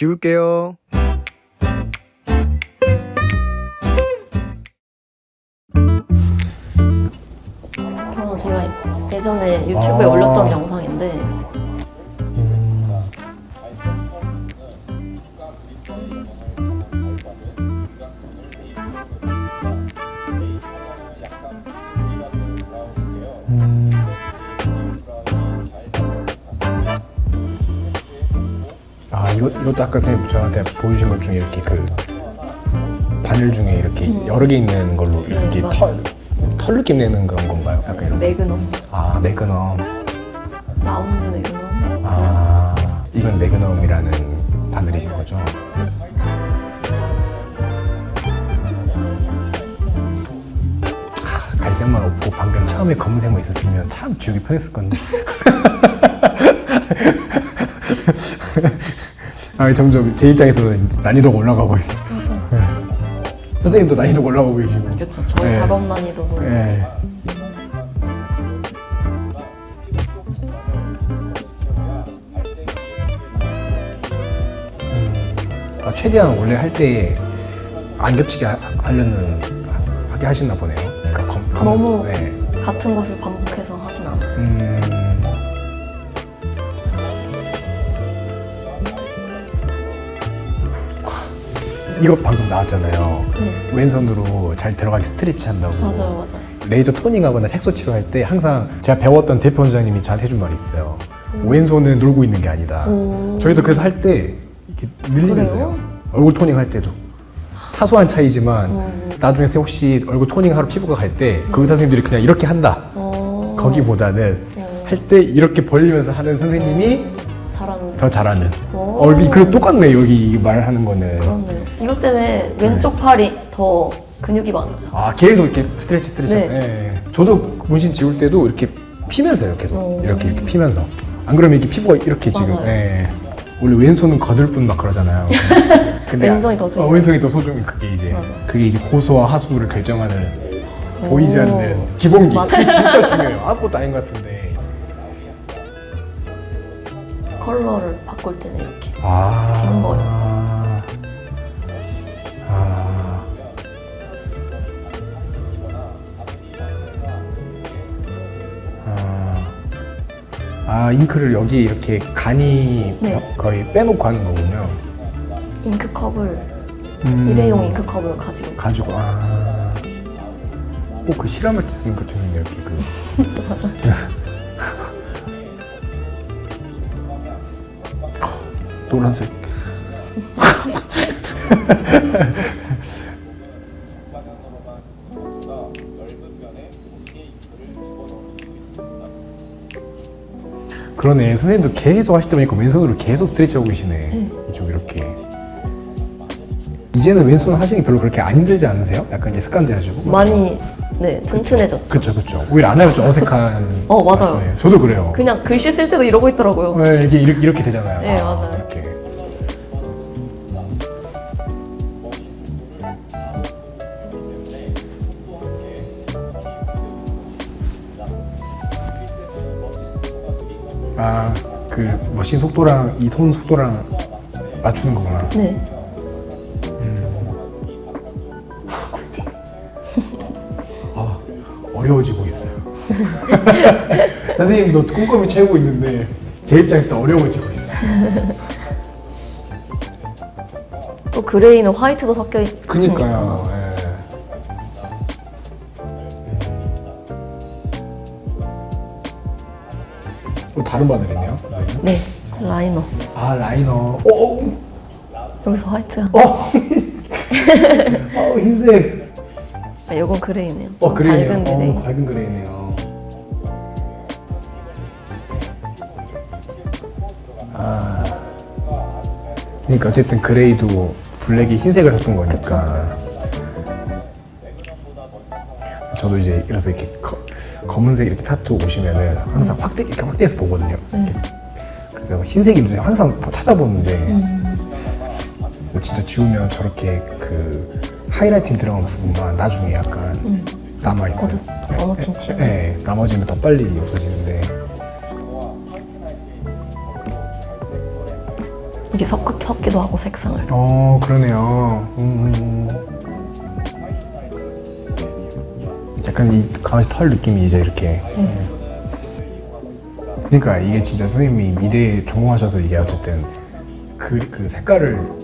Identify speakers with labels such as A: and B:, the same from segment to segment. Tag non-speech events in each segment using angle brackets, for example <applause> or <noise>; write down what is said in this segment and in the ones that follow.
A: 지울게요.
B: 이건 제가 예전에 유튜브에
C: 아.
B: 올렸던 영상인데
C: 이것도 아까 선생님 저한테 보여주신 것 중에 이렇게 그 바늘 중에 이렇게 여러 개 있는 걸로 이렇게
B: 음. 네,
C: 털, 털 느낌 내는 그런 건가요? 약간 이런.
B: 매그넘
C: 아 매그넘.
B: 라운드 매그넘
C: 아 이건 매그넘이라는 바늘이신 거죠? 하, 갈색만 없고 방금 처음에 검은색만 있었으면 참 지우기 편했을 건데. <laughs> 아 점점 제 입장에서는 난이도가 올라가고 있어. 네. 선생님도 난이도가 올라가고 계시고.
B: 그렇죠 저
C: 네.
B: 작업 난이도도
C: 예. 음, 아, 최대한 원래 할 때 안 겹치게 하, 하려는 하- 하게 하시나 보네요. 그러니까 검, 검은색,
B: 너무
C: 네.
B: 같은 것을 반복해서 하진 않아요
C: 음. 이거 방금 나왔잖아요.
B: 네.
C: 왼손으로 잘 들어가게 스트레치 한다고.
B: 맞아요 맞아요
C: 레이저 토닝하거나 색소 치료할 때 항상 제가 배웠던 대표 원장님이 저한테 해준 말이 있어요. 왼손은 놀고 있는 게 아니다.
B: 오.
C: 저희도 그래서 할 때 이렇게 늘리면서요. 얼굴 토닝 할 때도 사소한 차이지만
B: 음.
C: 나중에 쌤 혹시 얼굴 토닝 하러 피부과 갈 때 그 의사 선생님들이 그냥 이렇게 한다.
B: 어...
C: 거기보다는
B: 어.
C: 할때 이렇게 벌리면서 하는 선생님이
B: 잘하는
C: 더 잘하는.
B: 오.
C: 어, 이 그래 똑같네 여기 말하는 거는.
B: 그렇네 이것 때문에 왼쪽 팔이 더 근육이 많아요
C: 아 계속 이렇게 스트레치 스트레치.
B: 네.
C: 예. 저도 문신 지울 때도 이렇게 피면서요 계속
B: 오.
C: 이렇게 이렇게 피면서. 안 그러면 이렇게 피부가 이렇게 지금.
B: 맞아요.
C: 예. 원래 왼손은 거들 뿐 막 그러잖아요. <laughs> 근데
B: 왼손이 더 소중해요.
C: 어, 왼손이 더 소중해. 그게 이제
B: 맞아요.
C: 그게 이제 고소와 하수를 결정하는
B: 오.
C: 보이지 않는 기본기.
B: 맞아요.
C: 그게 진짜 중요해요. 아무것도 아닌 것 같은데.
B: 컬러를 바꿀 때는 이렇게
C: 아.
B: 긴 거요.
C: 아. 아. 아, 잉크를 여기 이렇게 간이
B: 네.
C: 거의 빼놓고 하는 거군요.
B: 잉크컵을
C: 음.
B: 일회용 잉크컵을 가지고.
C: 가지고 아. 꼭 그 실험할 때 쓰는 것처럼 이렇게 그 <laughs>
B: 맞아 <laughs>
C: 노란색. <laughs> 그러네 선생님도 계속 하시다 보니까 왼손으로 계속 스트레치 하고 계시네
B: 네.
C: 이쪽 이렇게 이제는 왼손 하시는 게 별로 그렇게 안 힘들지 않으세요? 약간 이제 습관 돼가지고
B: 많이 네 튼튼해졌죠
C: 그쵸 그쵸 오히려 안 하면 좀 어색한
B: 어, 맞아요.
C: 같잖아요. 저도 그래요
B: 그냥 글씨 쓸 때도 이러고 있더라고요
C: 네, 이게 이렇게, 이렇게 되잖아요
B: 네,
C: 아,
B: 맞아요.
C: 이렇게 아, 그 머신 속도랑 이 손 속도랑 맞추는 거구나.
B: 네
C: 어려워지고 있어요. <laughs> 선생님도 꼼꼼히 채우고 있는데 제 입장에서 어려워지고 있어요.
B: 또 그레이는 화이트도 섞여 있으니까
C: 그니까요. 예. 또 다른 바늘이네요.
B: 네 라이너
C: 아 라이너. 오,
B: 여기서 화이트
C: 어, <laughs> 어 흰색.
B: 아, 이건 그레이네요 어좀
C: 그레이네요.
B: 밝은 그레이
C: 어, 밝은 그레이네요. 아, 그러니까 어쨌든 그레이도 블랙이 흰색을 섞은 거니까. 저도 이제 그래서 이렇게 거- 검은색 이렇게 타투 오시면은 항상 확대 이렇게 확대해서 보거든요. 이렇게. 그래서 흰색인지 항상 찾아보는데 이거 진짜 지우면 저렇게 그 하이라이팅 들어간 부분만 나중에 약간 남아 있어요.
B: 거듭 어머친 티
C: 네, 나머지는 더 빨리 없어지는데.
B: 이게 섞, 섞기도 하고 색상을.
C: 어 그러네요. 음, 음. 약간 이 강아지 털 느낌이 이제 이렇게. 그러니까 이게 진짜 선생님이 미대 전공하셔서 이게 어쨌든 그, 그 색깔을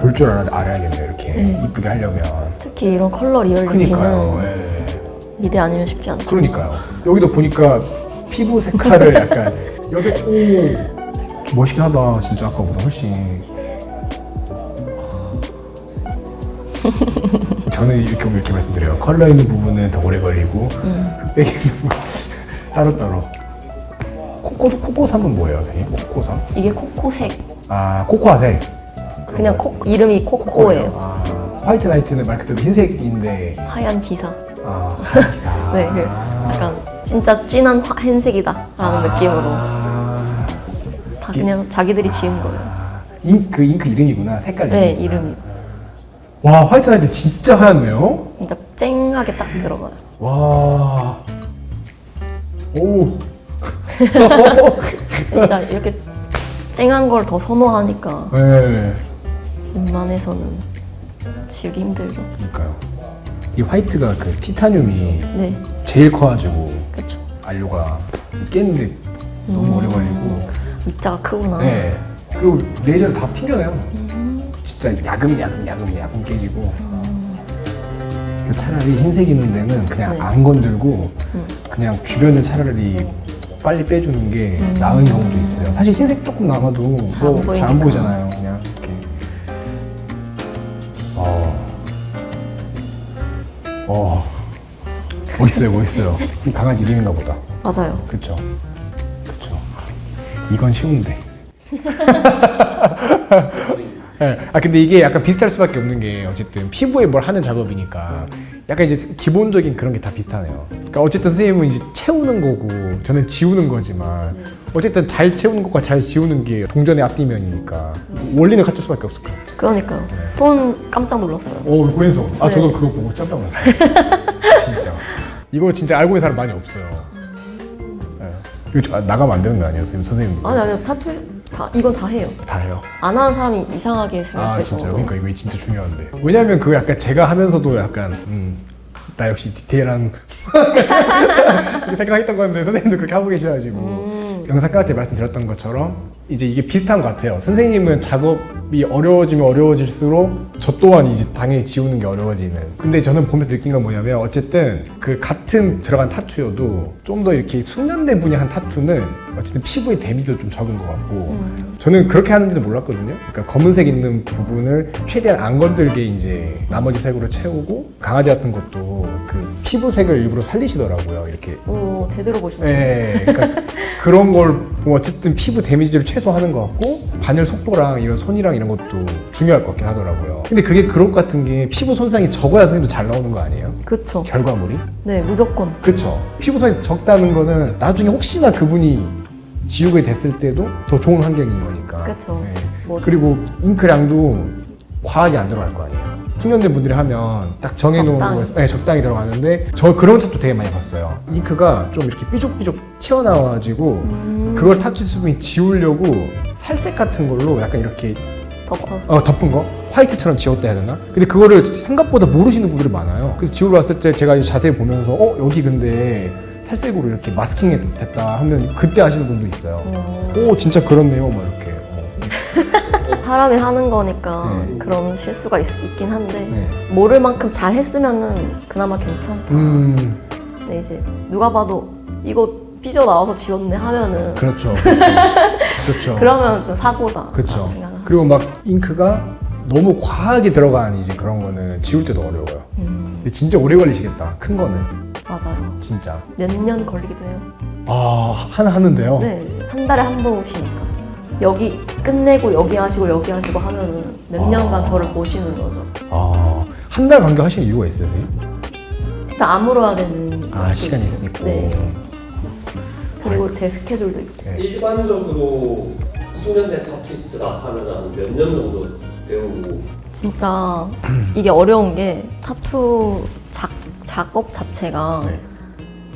C: 볼 줄 알아, 알아야겠네요. 이렇게
B: 네.
C: 이쁘게 하려면.
B: 특히 이런 컬러 리얼리티는
C: 그러니까요. 예.
B: 미대 아니면 쉽지 않죠.
C: 그러니까요. 여기도 보니까 피부 색깔을 약간 <laughs> 여기 오 멋있긴 하다. 진짜 아까보다 훨씬. <laughs> 저는 이렇게 이렇게 말씀드려요. 컬러 있는 부분은 더 오래 걸리고 흑백이 있는 부분 <laughs> 따로 따로. 코코 코코삼은 뭐예요, 선생님? 코코삼?
B: 이게 코코색.
C: 아 코코아색.
B: 그냥 코, 이름이 코코예요.
C: 아, 화이트 나이트는 말 그대로 흰색인데
B: 하얀 기사.
C: 아 하얀 기사. <laughs>
B: 네, 그 약간 진짜 진한 화- 흰색이다라는 느낌으로
C: 아,
B: 다 그냥 자기들이 지은 거예요.
C: 잉크 잉크 이름이구나 색깔
B: 네,
C: 이름이구나.
B: 이름이
C: 와 화이트 나이트 진짜 하얗네요
B: 진짜 쨍하게 딱 들어가요.
C: 와 오. <laughs>
B: 진짜 이렇게 쨍한 걸 더 선호하니까
C: 네.
B: 웬만해서는 지우기 힘들죠.
C: 그러니까요. 이 화이트가 그 티타늄이
B: 네,
C: 제일 커가지고
B: 그렇죠.
C: 안료가 깼는데 너무 오래 걸리고.
B: 입자가 크구나.
C: 네. 그리고 레이저를 다 튕겨내요. 진짜 야금 야금 야금 야금 깨지고. 그 차라리 흰색 있는 데는 그냥
B: 네.
C: 안 건들고 그냥 주변을 차라리 빨리 빼주는 게 나은 경우도 있어요. 사실 흰색 조금 남아도
B: 음. 잘안
C: 뭐
B: 보이니까.
C: 보이잖아요. 그냥 어. 멋있어요, 멋있어요. 강아지 이름인가 보다.
B: 맞아요.
C: 그쵸? 그쵸. 이건 쉬운데. 네. <laughs> 아 근데 이게 약간 비슷할 수밖에 없는 게 어쨌든 피부에 뭘 하는 작업이니까 약간 이제 기본적인 그런 게 다 비슷하네요. 그러니까 어쨌든 선생님은 이제 채우는 거고 저는 지우는 거지만 어쨌든 잘 채우는 것과 잘 지우는 게 동전의 앞뒤면이니까 원리는 같을 수밖에 없을 것 같아요.
B: 그러니까요. 손 깜짝 놀랐어요.
C: 오 왼손. 아
B: 네.
C: 저도 그거 보고 깜짝 놀랐어요. <laughs> 진짜. 이거 진짜 알고 있는 사람 많이 없어요. 네. 이거 좀- 아, 나가면 안 되는 거 아니에요, 선생님?
B: 아니 아니 타투 다 이건 다 해요.
C: 다 해요.
B: 안 하는 사람이 이상하게
C: 아
B: 생각될
C: 진짜요?
B: 정도로.
C: 그러니까 이거 진짜 중요한데. 왜냐면 그거 약간 제가 하면서도 약간 음, 나 역시 디테일한 <laughs> <laughs> 이렇게 생각했던 건데 선생님도 그렇게 하고 계셔가지고
B: 음.
C: 영상 깔때 말씀드렸던 것처럼 이제 이게 비슷한 것 같아요. 선생님은 작업이 어려워지면 어려워질수록 저 또한 이제 당연히 지우는 게 어려워지는. 근데 저는 보면서 느낀 건 뭐냐면 어쨌든 그 같은 들어간 타투여도 좀 더 이렇게 숙련된 분이 한 타투는 어쨌든 피부에 데미지도 좀 적은 것 같고
B: 음.
C: 저는 그렇게 하는지도 몰랐거든요. 그러니까 검은색 있는 부분을 최대한 안 건들게 이제 나머지 색으로 채우고 강아지 같은 것도 그 피부색을 일부러 살리시더라고요. 이렇게
B: 오 제대로 보시네.
C: 네, 그러니까 그런 걸 보면 어쨌든 피부 데미지를 최소화하는 것 같고 바늘 속도랑 이런 손이랑 이런 것도 중요할 것 같긴 하더라고요. 근데 그게 그런 것 같은 게 피부 손상이 적어야 선생님도 잘 나오는 거 아니에요?
B: 그쵸.
C: 결과물이?
B: 네 무조건.
C: 그쵸. 피부 손상이 적다는 거는 나중에 혹시나 그분이 지우게 됐을 때도 더 좋은 환경인 거니까.
B: 그쵸.
C: 네.
B: 뭐-
C: 그리고 잉크량도 과하게 안 들어갈 거 아니에요. 숙련된 분들이 하면 딱 정해놓은
B: 적당히.
C: 거에서 네, 적당히 들어가는데 저 그런 타투 되게 많이 봤어요. 잉크가 좀 이렇게 삐죽삐죽 튀어나와가지고
B: 음.
C: 그걸 타투 수분이 지우려고 살색 같은 걸로 약간 이렇게
B: 덮어서.
C: 어, 덮은 거 화이트처럼 지웠다 해야 되나? 근데 그거를 생각보다 모르시는 분들이 많아요. 그래서 지우러 왔을 때 제가 자세히 보면서 어 여기 근데 살색으로 이렇게 마스킹 됐다 하면 그때 아시는 분도 있어요.
B: 어,
C: 오 진짜 그렇네요, 뭐 이렇게. 어. <laughs>
B: 사람이 하는 거니까
C: 네.
B: 그런 실수가 있, 긴 한데
C: 네.
B: 모를 만큼 잘 했으면은 그나마 괜찮다.
C: 음
B: 근데 이제 누가 봐도 이거 삐져 나와서 지웠네 하면은
C: 그렇죠. <laughs> 그렇죠. 그렇죠.
B: 그러면 좀 사고다.
C: 그렇죠.
B: 생각하죠.
C: 그리고 막 잉크가 너무 과하게 들어간 이제 그런 거는 지울 때도 어려워요.
B: 음,
C: 근데 진짜 오래 걸리시겠다. 큰 거는
B: 맞아요.
C: 진짜.
B: 몇 년 걸리기도 해요.
C: 아 하나 하는데요.
B: 네, 한 달에 한 번 오시니까. 여기 끝내고 여기 하시고 여기 하시고 하면은 몇
C: 아.
B: 년간 저를 보시는 거죠.
C: 아한 달 간격 하시는 이유가 있어요, 선생님?
B: 일단 아물어야 되는
C: 아
B: 것도
C: 시간이
B: 있고.
C: 있으니까.
B: 네. 그리고 제 스케줄도 있고.
C: 네.
A: 일반적으로 숙련된 타투이스트가 하면 한 몇 년 정도 배우고
B: 진짜 <clears throat> 이게 어려운 게 타투 작, 작업 자체가
C: 네.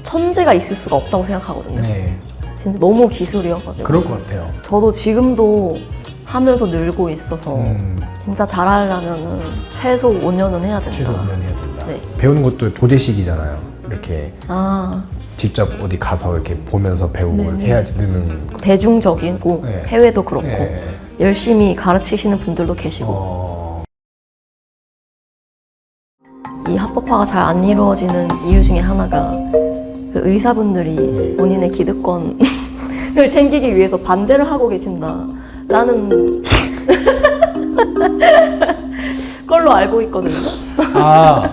B: 천재가 있을 수가 없다고 생각하거든요.
C: 네.
B: 진짜 너무 기술이어가지고.
C: 그럴 것 같아요.
B: 저도 지금도 하면서 늘고 있어서
C: 음,
B: 진짜 잘하려면 최소 5년은 해야 된다.
C: 최소 5년 해야 된다.
B: 네.
C: 배우는 것도 도제식이잖아요. 이렇게
B: 아
C: 직접 어디 가서 이렇게 보면서 배우고
B: 네,
C: 이렇게
B: 네.
C: 해야지 느는 거.
B: 대중적이고
C: 네.
B: 해외도 그렇고
C: 예.
B: 열심히 가르치시는 분들도 계시고
C: 어,
B: 이 합법화가 잘 안 이루어지는 이유 중에 하나가 그 의사분들이 본인의 기득권을 <laughs> 챙기기 위해서 반대를 하고 계신다라는 <laughs> 걸로 알고 있거든요.
C: 아